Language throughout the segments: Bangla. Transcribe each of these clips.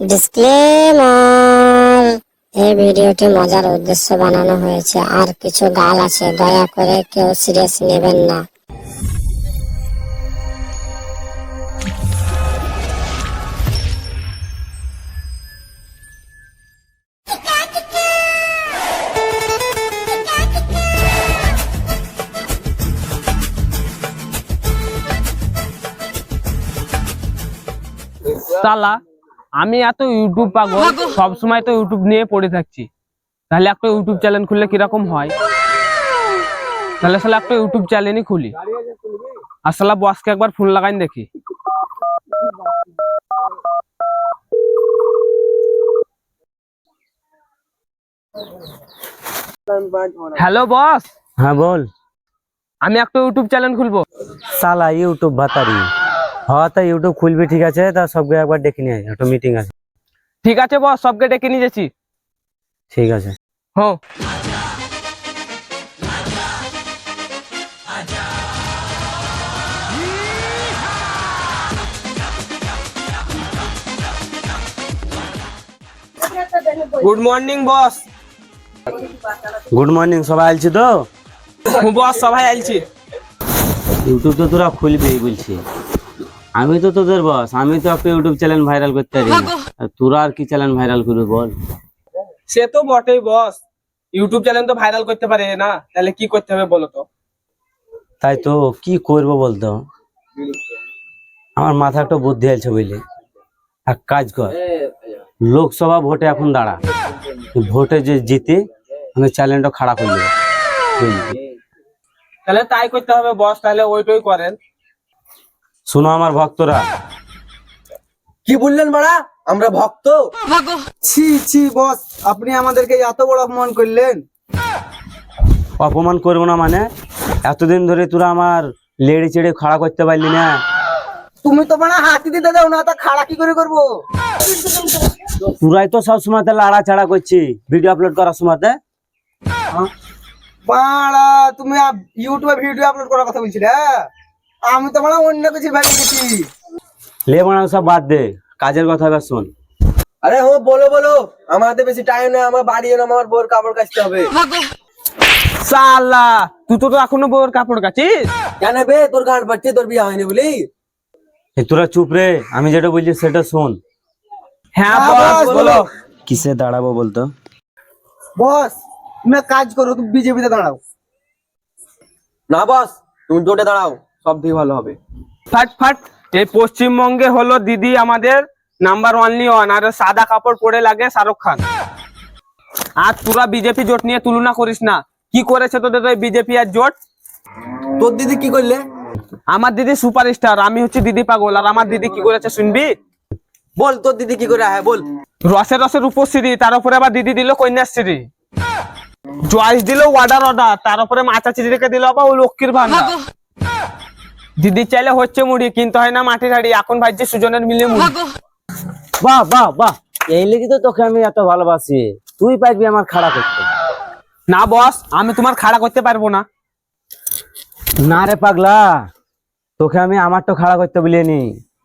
ডিসক্লেমার এই ভিডিওটি মজার উদ্দেশ্য বানানো হয়েছে। আর কিছু গাল আছে, দয়া করে কেউ সিরিয়াস নেবেন না। সালা আমি এত ইউটিউব পাগল সব সময় তো ইউটিউব নিয়ে পড়ে থাকছি। তাহলে একটা ইউটিউব চ্যানেল খুললে কীরকম হয়? তাহলে সালা একটা ইউটিউব চ্যানেলই খুলি। আর সালা বসকে একবার ফোন লাগাইন দেখি। হ্যালো বস হ্যাঁ বল। আমি একটা ইউটিউব চ্যানেল খুলবো। সালা ইউটিউব ভাতারি। হ্যাঁ তা ইউটিউব খুলবি ঠিক আছে তা সবকে একবার ডেকে নিয়ে আয়, একটা মিটিং আছে ঠিক আছে বস সবকে ডেকে নিয়ে যাচ্ছি ঠিক আছে হ্যাঁ good morning boss good morning সবাই আলছি তো বস সবাই আইছি ইউটিউব তো তোরা খুলবি বলছি আমি তো তোদের বস আমি তো একটা ইউটিউব চ্যানেল ভাইরাল করতে পারি আর তোরা আর কি চ্যানেল ভাইরাল করবি বল? সে তো বটেই বস ইউটিউব চ্যানেল তো ভাইরাল করতে পারে না তাহলে কি করতে হবে বলো তো? তাই তো কি করব বলতো? আমার মাথা একটা বুদ্ধি আছে বুঝলি। এক কাজ কর লোকসভা ভোটে এখন দাঁড়া। ভোটে যে জিতে আমি চ্যানেলটা খাড়া করে দেবো। বুঝলি? তাহলে তাই করতে হবে বস তাহলে ওইটাই করেন। শোনো আমার ভক্তরা। কি বললেন মারা আমরা ভক্ত? ছি ছি বস আপনি আমাদেরকে এত বড় অপমান করলেন। অপমান করব না মানে? এতদিন ধরে তোরা আমার লেড়ে চেড়ে খাড়া করতে পারলি না। তুমি তো মানে হাতি দিতে দাও না তা খাড়া কি করে করব? তোরাই তো সব সময়তে লাড়া চাড়া করছি ভিডিও আপলোড করার সময়তে। মারা তুমি ইউটিউবে ভিডিও আপলোড করার কথা বলছিলে হ্যাঁ? আমি তো মানে অন্য কিছু ভেবে গেছি লে বানা সব বাদ দে। কাজের কথা এবার শোন। আরে হো বলো বলো। আমার হাতে বেশি টাইম নেই আমার বাড়ি এনে আমার বোর কাপড় কাচতে হবে। সালা তুই তো এখনও বউর কাপড় কাচিস? কেন বে? তোর গাঁট বাচ্চে তোর বিয়ে হয়নি বলি? তোরা চুপ রে। আমি যেটা বলছি সেটা শোন। হ্যাঁ হ্যাঁ, বস বলো। কিসে দাঁড়াবো বলতো? বস তুমি কাজ করো তুমি বিজেপিতে দাঁড়াও। না বস তুমি জোটে দাঁড়াও। সব থেকে ভালো হবে। ফাট ফাট এই পশ্চিমবঙ্গে হলো দিদি আমাদের নাম্বার ওয়ানলি ওয়ান আর সাদা কাপড় পরে লাগে শাহরুখ খান। আর তোরা বিজেপি জোট নিয়ে তুলনা করিস না। কি করেছে তোদের ওই বিজেপি আর জোট? তোর দিদি কি করলে? আমার দিদি সুপারস্টার আমি হচ্ছে দিদি পাগল। আর আমার দিদি কি করেছে শুনবি? বল তোর দিদি কি করে? হ্যাঁ বল। রসে রসের উপশ্রী তার উপরে আবার দিদি দিল কন্যাশ্রী। চয়েস দিল ওয়ার্ডার অর্ডার তার উপরে মাচা চিড়িকে দিল আবার ও লক্ষ্মীর ভান্ডার দিদি চাইলে হচ্ছে মুড়ি কিন্তু হয় না মাটির হাড়ি। এখন ভাবছে সুজনের মিলে মুড়ি। বাহ বাহ বাহ। এই লেগে তো তোকে আমি এত ভালোবাসি। তুই পারবি আমার খাড়া করতে। না বস আমি তোমার খাড়া করতে পারব না। না রে পাগলা তোকে আমি আমার তো খাড়া করতে বলিনি।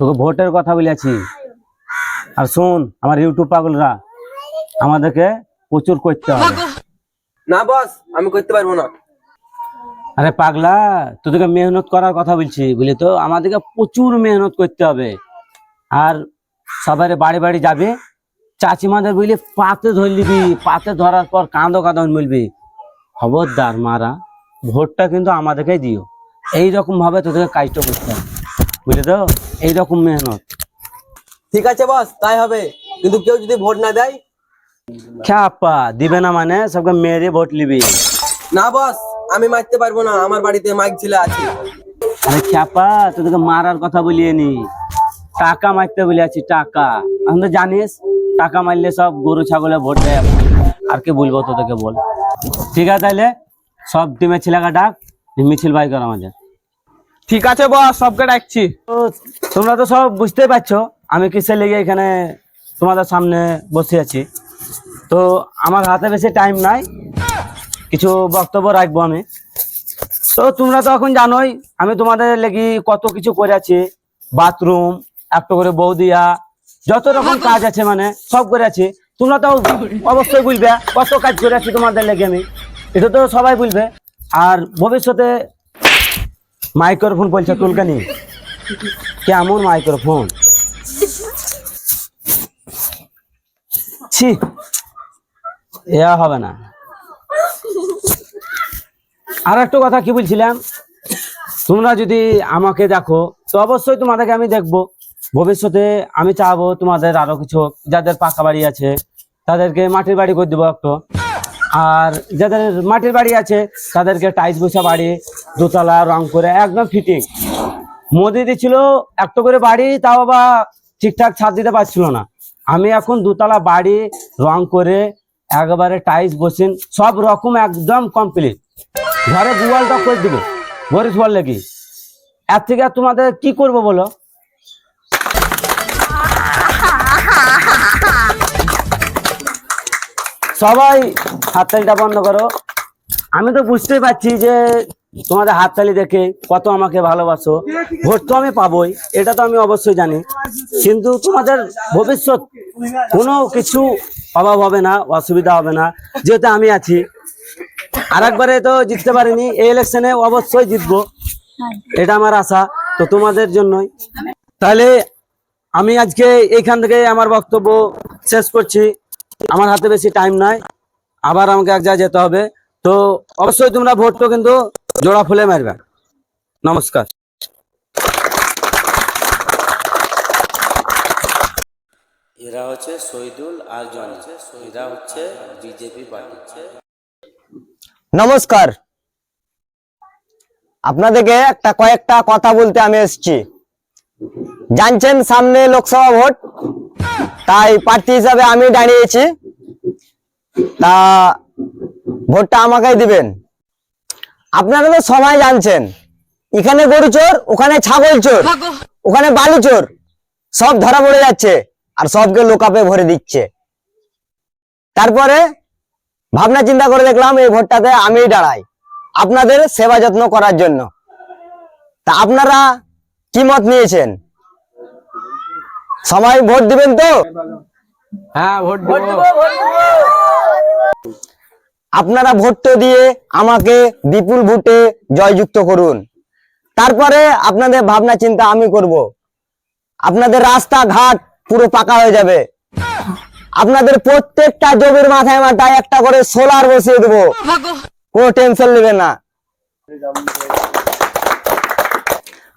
তোকে ভোটের কথা বলেছি। আর শোন আমার ইউটিউব পাগলরা আমাদেরকে প্রচুর করতে হবে। না বস আমি করতে পারব না। আরে পাগলা তোদেরকে মেহনত করার কথা বলছি বুঝলি তো? আমাদেরকে প্রচুর মেহনত করতে হবে। আর সবাই বাড়ি বাড়ি যাবে চাচিমাদের বুঝলি পাতে ধরলিবি পাতে ধরার পর কাঁদো কাঁদন বলবি খবরদার মারা ভোটটা কিন্তু আমাদেরকে দিও। এই রকম ভাবে তোদেরকে কাজটা করতে হবে বুঝলি তো? এইরকম মেহনত। ঠিক আছে বস তাই হবে। কিন্তু কেউ যদি ভোট না দেয়? খ্যাপা দিবে না মানে সবকে মেরে ভোট লিবি না বস। আমি মারতে পারব না আমার বাড়িতে মাইক ছেলে আছে। আরে খ্যাপা তোদেরকে মারার কথা বলিয়ে নি। টাকা মারতে বলে আছি টাকা। এখন তো জানিস টাকা মারলে সব গরু ছাগলে ভোট দেয়। আর কি বলব তোদেরকে বল। ঠিক আছে তাহলে সব টিমের ছেলেকে ডাক মিছিল বাই কর আমাদের। ঠিক আছে বস সবকে ডাকছি। তো তোমরা তো সব বুঝতেই পারছ আমি কিসে লেগে এখানে তোমাদের সামনে বসে আছি। তো আমার হাতে বেশি টাইম নাই কিছু বক্তব্য রাখব আমি। তো তোমরা তো এখন জানোই আমি তোমাদের লেগে কত কিছু করে করেছি বাথরুম একটা করে বউ বৌদিয়া যত রকম কাজ আছে মানে সব করে আছি। তোমরা তো অবশ্যই বুঝবে কত কাজ করে আছি তোমাদের লেগে আমি। এটা তো সবাই বুঝবে আর ভবিষ্যতে মাইক্রোফোন বলছে তুলকানি কেমন মাইক্রোফোন? ছি এ হবে না। আর একটা কথা কি বলছিলাম? তোমরা যদি আমাকে দেখো, তো অবশ্যই তোমাদেরকে আমি দেখব। ভবিষ্যতে আমি চাবো তোমাদের আরও কিছু, যাদের পাকা বাড়ি আছে, তাদেরকে মাটির বাড়ি করে দেবো একটু। আর যাদের মাটির বাড়ি আছে, তাদেরকে টাইস বসা বাড়ি, দোতলা রং করে একদম ফিটিং মোদি দিছিল একটা করে বাড়ি, তাও বা ঠিকঠাক ছাদ দিতে পারছিল না। আমি এখন দুতলা বাড়ি রং করে একবারে টাইস বসেন, সব রকম একদম কমপ্লিট ঘরে গুয়ালটা করে দিব। গরিব বললে কি এর থেকে তোমাদের কি করব বলো? সবাই হাততালিটা বন্ধ করো। আমি তো বুঝতেই পারছি যে তোমাদের হাততালি দেখে কত আমাকে ভালোবাসো। ভোট তো আমি পাবোই, এটা তো আমি অবশ্যই জানি। কিন্তু তোমাদের ভবিষ্যৎ কোনো কিছু অভাব হবে না, অসুবিধা হবে না। যেহেতু আমি আছি আর একবারে তো জিততে পারিনি, এই ইলেকশনে অবশ্যই জিতবো। এটা আমার আশা, তো তোমাদের জন্যই। তাহলে আমি আজকে এইখান থেকে আমার বক্তব্য শেষ করছি। আমার হাতে বেশি টাইম নাই, আবার আমাকে এক জায়গায় যেতে হবে। তো অবশ্যই তোমরা ভোটটা কিন্তু জোড়া ফুলে মারবে। নমস্কার। এরা হচ্ছে শহীদুল আর জন এরা হচ্ছে বিজেপি পার্টি। নমস্কার। আপনাদেরকে একটা কয়েকটা কথা বলতে আমি এসেছি। জানছেন সামনে লোকসভা ভোট, তাই প্রার্থী হিসাবে আমি দাঁড়িয়েছি। তা ভোটটা আমাকেই দিবেন। আপনারা তো সবাই জানছেন, এখানে গরু চোর, ওখানে ছাগল চোর, ওখানে বালু চোর, সব ধরা পড়ে যাচ্ছে আর সবকে লোকাপে ভরে দিচ্ছে। তারপরে ভাবনা চিন্তা করে দেখলাম এই ভোটটাতে আমিই দাঁড়াই। আপনাদের সেবা যত্ন করার জন্য। তা আপনারা কি মত নিয়েছেন? সবাই ভোট দিবেন তো? হ্যাঁ ভোট আপনারা ভোটটা দিয়ে আমাকে বিপুল ভোটে জয়যুক্ত করুন। তারপরে আপনাদের ভাবনা চিন্তা আমি করব। আপনাদের রাস্তাঘাট পুরো পাকা হয়ে যাবে। আপনাদের প্রত্যেকটা জমির মাথায় মাথায় একটা করে সোলার বসিয়ে দেবো। কোনো টেনশন নেবেন না।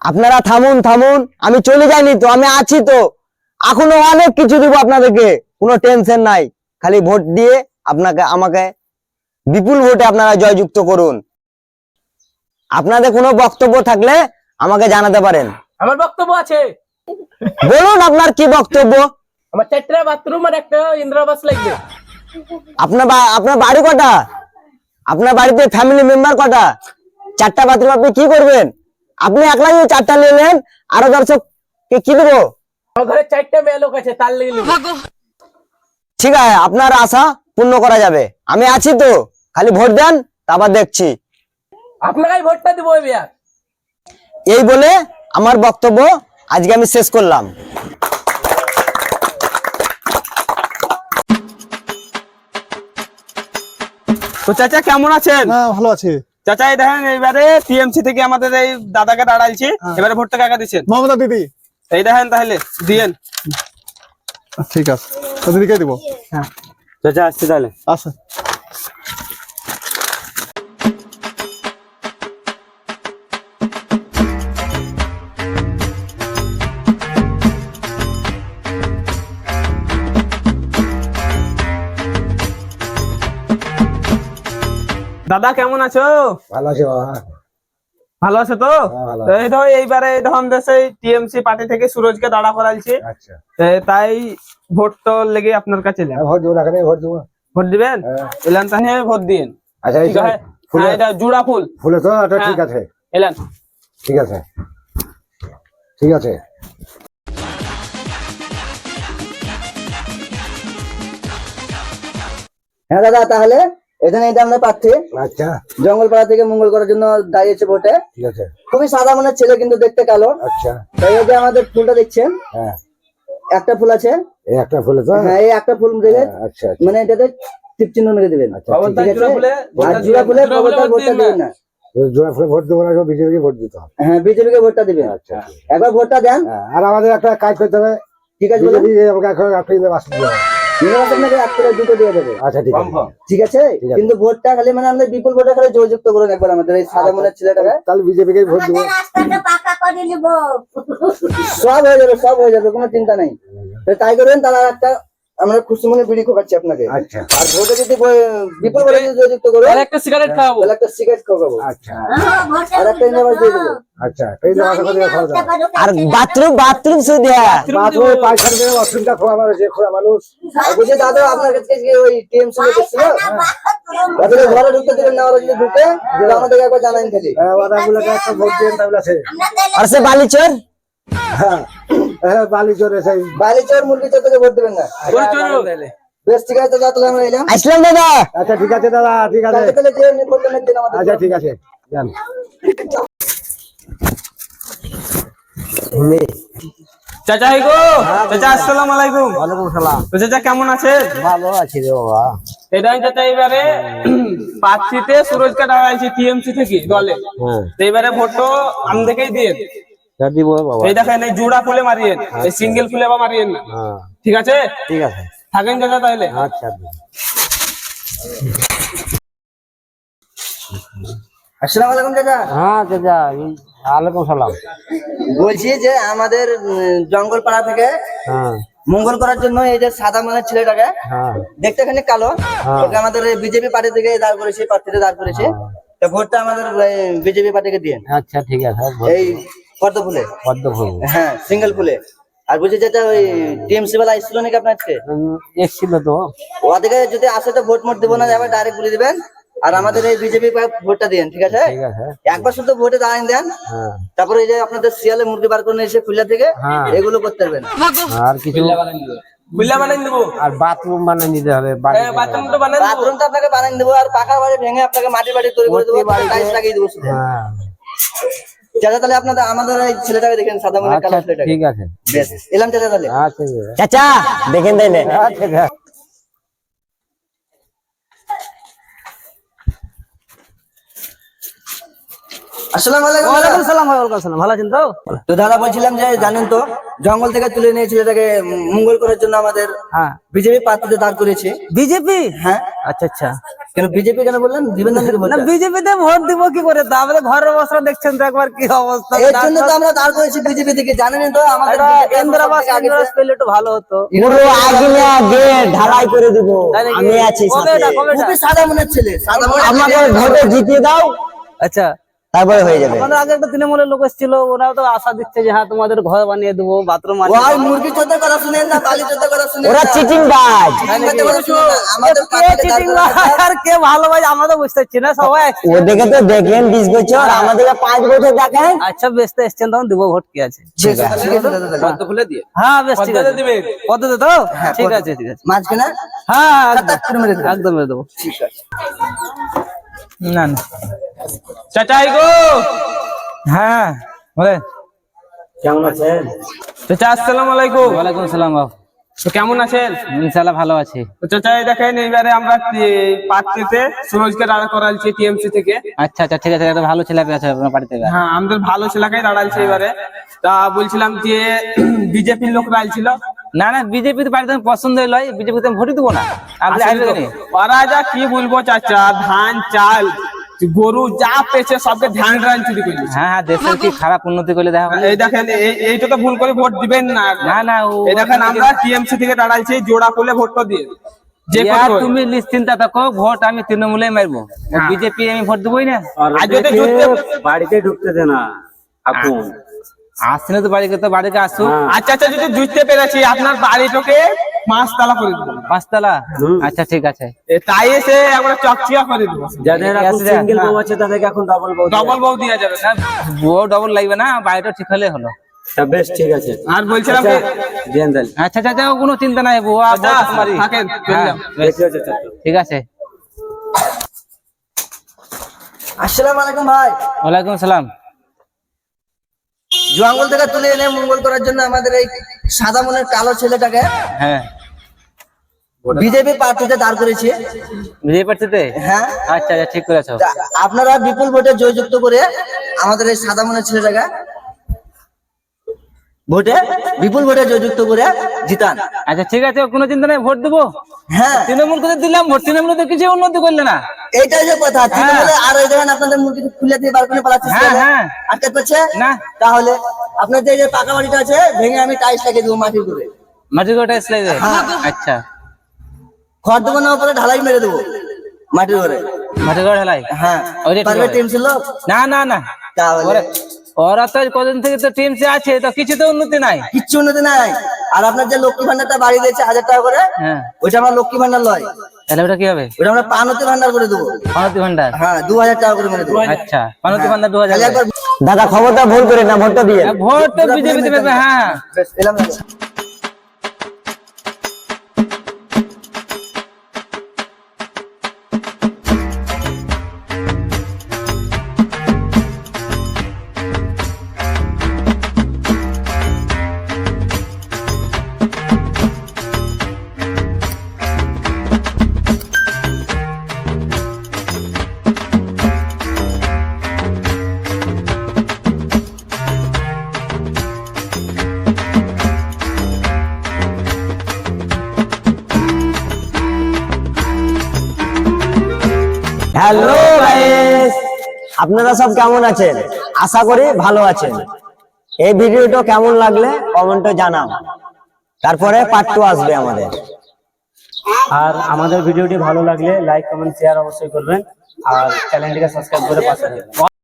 আপনারা থামুন থামুন। আমি চলে যাইনি তো আমি আছি তো। এখনও অনেক কিছু দিব আপনাদেরকে কোনো টেনশন নাই। খালি ভোট দিয়ে আপনাকে আমাকে বিপুল ভোটে আপনারা জয়যুক্ত করুন। আপনাদের কোনো বক্তব্য থাকলে আমাকে জানাতে পারেন। আমার বক্তব্য আছে। বলুন আপনার কি বক্তব্য? আমার চারটা বাথরুম আর একটা ইন্দিরাবাস লাগবে। আপনার আপনার বাড়ি কটা? আপনার বাড়িতে ফ্যামিলি মেম্বার কটা? চারটা বাথরুম আপনি কি করবেন? আপনি একলাই চারটা নিলেন আরও দর্শক কি দেবো? আমার ঘরে চারটা মেয়ে লোক আছে তার লেগে ঠিক আছে আপনার আশা পূর্ণ করা যাবে। আমি আছি তো খালি ভোট দেন তারপর দেখছি। আপনাকেই ভোটটা দিব এই বলে আমার বক্তব্য আজকে আমি শেষ করলাম। তো চাচা কেমন আছেন? হ্যাঁ ভালো আছে। চাচা এই দেখেন এইবারে টিএমসি থেকে আমাদের এই দাদাকে দাঁড়াইছি। এবারে ভোটটা কাকা দিচ্ছেন। মমতা দিদি। এই দেখেন তাহলে দিয়েন। ঠিক আছে। দিদিকে দিব। চাচা আসছি তাহলে। আচ্ছা দাদা কেমন আছো? ভালো আছে ভালো আছে তো? তো এই ধর এইবারে আমাদের সেই টিএমসি পার্টি থেকে সুরজকে দাঁড়া করাইছি। আচ্ছা। তাই ভোট তো লেগে আপনার কাছে ভোট দেবো ভোট দেবো। ভোট দিবেন? এলান তাহলে ভোট দিন। আচ্ছা হ্যাঁ, এটা জুড়া ফুল। ফুলে তো ঠিক আছে। এলান ঠিক আছে। ঠিক আছে। হ্যাঁ দাদা তাহলে? এখানে এটা আমরা প্রার্থী আচ্ছা। জঙ্গলপাড়া থেকে মঙ্গল করার জন্য দাঁড়িয়েছে ভোটে ঠিক আছে। খুবই সাদা মনের ছেলে কিন্তু দেখতে কালো। আচ্ছা। তাই এই যে আমাদের ফুলটা দেখছেন? হ্যাঁ। একটা ফুল আছে। এই একটা ফুলে তো হ্যাঁ এই একটা ফুল দেখে আচ্ছা মানে এটাতে টিপ চিহ্ন মেরে দিবেন। খবরদার ঠিক আছে? জোড়া ফুলে আর জোড়া ফুলে ভোটটা দিন না। দিবেন না জোড়া ফুলে ভোট দেবো না বিজেপিকে ভোট দিতে হবে। হ্যাঁ বিজেপিকে ভোটটা দিবেন। আচ্ছা একবার ভোটটা দেন। হ্যাঁ, আর আমাদের একটা কাজ করতে হবে। ঠিক আছে বলেন। বিজেপি আমাকে এখন একটা বাস দিতে হবে। নির্বাচন আপনাকে এক করে দুটো দিয়ে দেবে। আচ্ছা ঠিক আছে। ঠিক আছে? কিন্তু ভোটটা খালি মানে আমাদের বিপুল ভোটটা খালি জয়যুক্ত করুন একবার আমাদের এই সাদা মনের ছেলেটাকে। তাহলে বিজেপিকে ভোট দেবো। রাস্তাটা পাকা করে নিব। সব হয়ে যাবে সব হয়ে যাবে কোনো চিন্তা নাই। তাই করবেন তারা একটা আমরা খুশি মনে বিড়ি খোকাচ্ছি আপনাকে। আচ্ছা। আর ভোটে যদি বিপুল যদি করো আর একটা সিগারেট খাওয়াবো। তাহলে একটা সিগারেট খাওয়াবো আচ্ছা। আর একটা ইনভাইস দিয়ে দেবো। আচ্ছা এই খাওয়া আর বাথরুম বাথরুম বাথরুমে অসুবিধা খোয়া মানুষ যে খোয়া মানুষ। আর বলছি দাদা আপনার কাছে কি ওই এসেছিল তাদের ঘরে ঢুকতে দিবেন না ওরা যদি ঢুকে তাহলে আমাদেরকে একবার জানাইন খালি। হ্যাঁ, ওরাগুলোকে একটা ভোট দিয়ে তাহলে আছে। আর সে বালিচর? হ্যাঁ। বালি চলে সেই বাইরে চোর মুরগি চোর থেকে ভোট দেবেন না। বেশ ঠিক আছে দাদা তাহলে আমরা এলাম। আসলাম দাদা। আচ্ছা ঠিক আছে দাদা ঠিক আছে। তাহলে যে ভোটটা দিন আমাদের। আচ্ছা ঠিক আছে যান। চাচা গো। চাচা আসসালামু আলাইকুম। ওয়ালাইকুম সালাম। তো চাচা কেমন আছেন? ভালো আছি রে বাবা। এটাই চাচা এবারে পার্টিতে সুরজকে দাঁড়াইছে টিএমসি থেকে দলে। হ্যাঁ তো এবারে ভোটও আমাদেরকেই দিয়ে। বাবা। এই দেখেন এই জোড়া ফুলে মারিয়েন এই সিঙ্গেল ফুলে বা মারিয়েন না। হ্যাঁ। ঠিক আছে? ঠিক আছে। থাকেন চাচা তাহলে। আচ্ছা আসসালামু আলাইকুম দাদা হ্যাঁ দাদা সালাম। বলছি যে আমাদের জঙ্গল পাড়া থেকে হ্যাঁ। মঙ্গল করার জন্য এই যে সাদা মনের ছেলেটাকে হ্যাঁ। দেখতে খানি কালো। ওকে আমাদের বিজেপি পার্টি থেকে দাঁড় করেছে প্রার্থীতে দাঁড় করেছে। তো ভোটটা আমাদের বিজেপি পার্টিকে দিয়ে। আচ্ছা ঠিক আছে এই পদ্ম ফুলে? পদ্ম ফুল। হ্যাঁ সিঙ্গেল ফুলে। আর বলছি যেটা ওই টিএমসি বেলা এসেছিল নাকি আপনার আজকে? এসছিল তো। ওদিকে যদি আসে তো ভোট মোট দেবো না এবার ডাইরেক্ট বলে দিবেন। আর আমাদের এই বিজেপি ভোটটা দিন ঠিক আছে? একবার শুধু ভোটে দাঁড়ান দেন। হ্যাঁ। তারপরে এই যে আপনাদের শিয়ালে মুরগি বার করে এসে খুললা থেকে হ্যাঁ। এগুলো করতে পারবেন। আর কিছু বুঝলা বানাই দেবো আর বাথরুম বানিয়ে দিতে হবে বাড়িতে। হ্যাঁ বাথরুম তো বানাই বাথরুম তো আপনাকে বানিয়ে দেবো আর পাকা বাড়ি ভেঙে আপনাকে মাটি বাড়ি তৈরি করে দেবো টাইলস লাগিয়ে দেবো শুধু। হ্যাঁ। চাচা তাহলে আপনাদের আমাদের এই ছেলেটাকে দেখেন সাদা মনে আচ্ছা কালো ছেলেটাকে। ঠিক আছে। বেশ এলাম চাচা তাহলে। আচ্ছা চাচা দেখেন তাইলে। আচ্ছা আসসালামু আলাইকুম দাদা। ওয়ালাইকুম সালাম ওয়ালাইকুম সালাম ভালো আছেন তো? তো দাদা বলছিলাম যে জানেন তো জঙ্গল থেকে তুলে নিয়ে ছেলেটাকে মঙ্গল করার জন্য আমাদের হ্যাঁ। বিজেপি দাঁড় করেছে বিজেপি? হ্যান আচ্ছা আচ্ছা। কেন বিজেপি কেন বললেন? না বিজেপিতে ভোট দিব কি করে? তা আমাদের ঘরের অবস্থা দেখছেন তো একবার কি অবস্থা। এর জন্য তো আমরা দাঁড় করেছি বিজেপি থেকে জানেন তো আমাদের ইন্দিরাবাস পেলে একটু ভালো হতো। পুরো আগিনা দিয়ে ঢালাই করে দিব। আমি আছি সাথে? খুবই সাদা মনের ছেলে সাদা আমাকে ভোটে জিতিয়ে দাও। আচ্ছা। তারপরে হয়ে যাবে। আমাদের আগে একটা তৃণমূলের লোক এসেছিল ওরাও তো আশা দিচ্ছে যে হ্যাঁ তোমাদের ঘর বানিয়ে দেবো বাথরুম ওই মুরগি চোদ্দ কথা শুনেন না কথা শুনেন ওরা চিটিং বাজ। আর কে ভালো ভাই আমরা তো বুঝতে পারছি না সবাই। ওদেরকে তো দেখলেন বিশ বছর আমাদেরকে পাঁচ বছর দেখেন। আচ্ছা বেচতে এসছেন তখন দিব ভোট কি আছে? ঠিক আছে দিয়ে? হ্যাঁ বেশ ঠিক আছে। দিবেন পদ্ধতি তো? ঠিক আছে ঠিক আছে। মাঝখানে? হ্যাঁ একদম মেরে দেবো। ঠিক আছে। না না। চাচা হাই গো। হ্যাঁ বলেন। কেমন আছেন? চাচা আসসালামু আলাইকুম। ওয়ালাইকুম সালাম বাবু তো কেমন আছেন? ইনশাল্লাহ ভালো আছি। তো চাচা দেখেন এইবারে আমরা পার্টিতে সুরজকে দাঁড়া করাইছি টিএমসি থেকে। আচ্ছা আচ্ছা ঠিক আছে ভালো ছেলে আছে আপনার বাড়িতে হ্যাঁ আমাদের ভালো ছেলেকেই দাঁড়াইছে এবারে তা বলছিলাম যে বিজেপির লোকরা আইছিল না না বিজেপি তো বাড়িতে আমি পছন্দ লয় বিজেপি তো আমি ভোটই দেবো না। আপনি আসবেন ওরা যা কি? বলব চাচা? ধান চাল গরু যা পেয়েছে সবকে ধ্যান রান চুরি করে হ্যাঁ হ্যাঁ দেশের কি খারাপ উন্নতি করলে দেখা এই দেখেন এইটা তো ভুল করে ভোট দিবেন না। না না এই দেখেন আমরা টিএমসি থেকে দাঁড়াইছি জোড়া করলে ভোটটা দিয়ে যে তুমি নিশ্চিন্তা থাকো ভোট আমি তৃণমূলে মারবো। হ্যাঁ। বিজেপি আমি ভোট দেবোই না। আর যদি জিততে বাড়িতে ঢুকতেছে না এখন আসলে তো বাড়িতে তো বাড়িতে আসো। আচ্ছা আচ্ছা যদি বুঝতে পেরেছি আপনার বাড়িটাকে পাঁচতলা করে দেবো। পাঁচতলা? আচ্ছা ঠিক আছে। তাই এসে একবার চকচিয়া করে দেবো। যাদের সিঙ্গেল হ্যাঁ। বউ আছে তাদেরকে এখন ডাবল বউ ডবল বউ দিয়া যাবে না? বউ ডবল লাগবে না বাড়িটা ঠিক হলে হলো। বেশ ঠিক আছে। আর বলছিলাম আচ্ছা আচ্ছা আচ্ছা, কোনো চিন্তা নাই আচ্ছা। থাকেন, হ্যাঁ, ঠিক আছে চাচা। ঠিক আছে। আসসালামু আলাইকুম ভাই। ওয়ালাইকুম সালাম জঙ্গল থেকে তুলে এনে মঙ্গল করার জন্য আমাদের এই সাদা মনের কালো ছেলেটাকে হ্যাঁ। বিজেপি প্রার্থীতে দাঁড় করেছি বিজেপি পার্টিতে? হ্যাঁ। আচ্ছা আচ্ছা ঠিক করেছ। আপনারা বিপুল ভোটে জয়যুক্ত করে আমাদের এই সাদা মনের ছেলেটাকে ভোটে বিপুল ভোটে জয়যুক্ত করে জিতান। আচ্ছা ঠিক আছে কোনো চিন্তা নেই ভোট দেবো? হ্যাঁ। তৃণমূল করে দিলাম ভোট তৃণমূল তো কিছু উন্নতি করলে না। এইটাই যে কথা। তৃণমূলে আর ওই দেখেন আপনাদের মুরগি খুলে দিয়ে বার করে পালাচ্ছে হ্যাঁ, হ্যাঁ। আটকে পাচ্ছে না। তাহলে আপনাদের যে পাকা বাড়িটা আছে ভেঙে আমি টাইলস লাগিয়ে দেবো মাটির করে মাটির গোটা টাইলস লাগিয়ে হ্যাঁ। আচ্ছা। খড় দেবো না ওপরে ঢালাই মেরে দেবো মাটির করে মাটির ঘরে ঢালাই? হ্যাঁ। হবে। টিম ছিল? না না না। তাহলে ওরা- তো কদিন থেকে তো টিম আছে তো কিছু তো উন্নতি নাই। কিচ্ছু উন্নতি নাই। আর আপনার যে লক্ষ্মী ভান্ডারটা বাড়ি দিয়েছে হাজার টাকা করে হ্যাঁ। ওইটা আমার লক্ষ্মী ভান্ডার লয়। তাহলে ওটা কি হবে? ওটা আমরা পানতি ভান্ডার করে দেবো। পানতি ভান্ডার হ্যাঁ দু হাজার টাকা করে মেরে দেবো। আচ্ছা পানতি ভান্ডার দু হাজার দাদা খবরটা ভুল করে না ভোটটা দিয়ে। ভোট তো বিজেপি দেবে হ্যাঁ আপনারা সব কেমন আছেন? আশা করি ভালো আছেন। এই ভিডিওটা কেমন লাগলে কমেন্টে জানাও। তারপরে পার্ট টু আসবে আমাদের। আর আমাদের ভিডিওটি ভালো লাগলে লাইক কমেন্ট শেয়ার অবশ্যই করবেন। আর চ্যানেলটিকে সাবস্ক্রাইব করে পাশে